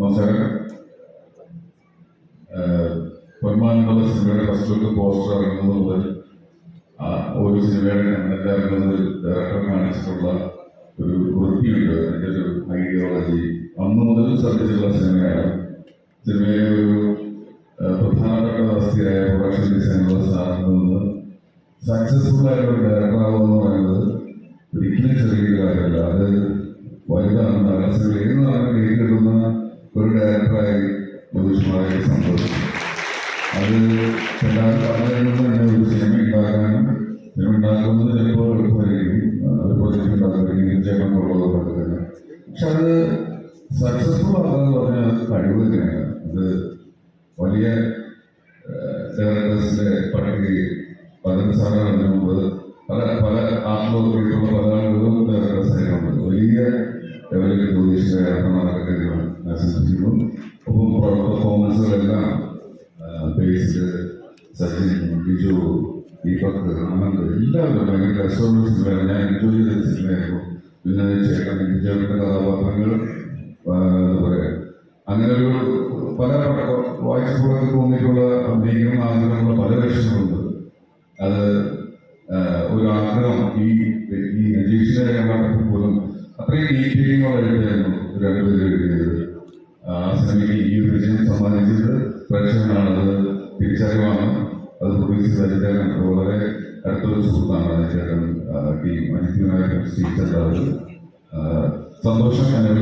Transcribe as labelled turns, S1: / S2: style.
S1: നമസ്കാരം പൊന്മാനുള്ള സിനിമയുടെ first look poster ഇറങ്ങുന്നത് മുതൽ ഒരു സിനിമയുടെ കണ്ടന്റ് ഇറങ്ങുന്നത്. ഡയറക്ടർ കാണിച്ചിട്ടുള്ള ഒരു വൃത്തിയുണ്ട്. അതിന്റെ ഒരു ഐഡിയോളജി. അന്ന് മുതൽ ശ്രദ്ധിച്ചിട്ടുള്ള സിനിമയാണ്. സിനിമയെ ഒരു പ്രധാനപ്പെട്ട വസ്തിയായ പ്രൊഡക്ഷൻ ഡിസൈനുള്ള സ്ഥാനത്ത് സക്സസ്ഫുൾ ആയ ഒരു ഡയറക്ടർ ആവുക എന്ന് പറയുന്നത് ഒരിക്കലും ചെറിയ കാര്യമല്ല. അത് വലുതാണ്. ഏത് ഒരു ഡയറക്ടറായി ജ്യോതിഷമായി സംഭവിച്ചു അത് എല്ലാവരും പറഞ്ഞു തന്നെ ഒരു സിനിമ ഉണ്ടാകാനും സിനിമ ഉണ്ടാകുന്നത് ചിലപ്പോൾ എളുപ്പമായിരിക്കും. പ്രൊജക്ട് ഉണ്ടാക്കുകയും ചേട്ടനുള്ളതുകൊണ്ട് തന്നെ പക്ഷെ അത് സക്സസ്ഫുൾ ആകുന്നത് പറഞ്ഞാൽ കഴിവ് തന്നെയാണ്. അത് വലിയ ഡയറക്ടേഴ്സിന്റെ പട്ടികയിൽ പതിനെട്ട് സാധനങ്ങൾക്ക് മുമ്പ് പല പല ആത്മഹത്യയുള്ള പല ഡയറക്ടേഴ്സ് വലിയ ലെവലിൽ ജ്യോതിഷ ഏർപ്പെടാനൊക്കെ എന്ന് ആശംസിക്കുന്നു ഒപ്പം പെർഫോമൻസുകളെല്ലാം ബേസ്ഡ് സച്ചിൻ ബിജു ദീപക് ആനന്ദ് എല്ലാവരും ഭയങ്കര രസമുള്ള ഞാൻ എൻജോയ് ചെയ്ത സിനിമയായിരുന്നു പിന്നെ ചേട്ടൻ ചേട്ടന്റെ കഥാപാത്രങ്ങൾ അങ്ങനെ ഒരു പല വായിച്ചപ്പോഴൊക്കെ തോന്നിയിട്ടുള്ള അഭിനയിക്കണം ആഗ്രഹമുള്ള പല ലക്ഷ്യങ്ങളുണ്ട് അത് ഒരു ആഗ്രഹം ഈ ഈ രജീഷിന്റെ കഥാപാത്രത്തിൽ പോലും അത്രയും ഡീറ്റെയിലിംഗ് എഴുതിയായിരുന്നു രണ്ടുപേരും എഴുതിയത് ആ സിനിമയ്ക്ക് ഈ ഒരു വിജയം സമ്മാനിച്ചത് പ്രേക്ഷകനാണ് അത് തിരിച്ചറിവാണ് അത് പ്രൊഡ്യൂസ് വളരെ അടുത്തൊരു സുഹൃത്താണ് ചേട്ടൻ ടീം അനുഭവമായി സ്വീകരിച്ചത് സന്തോഷം എന്നെ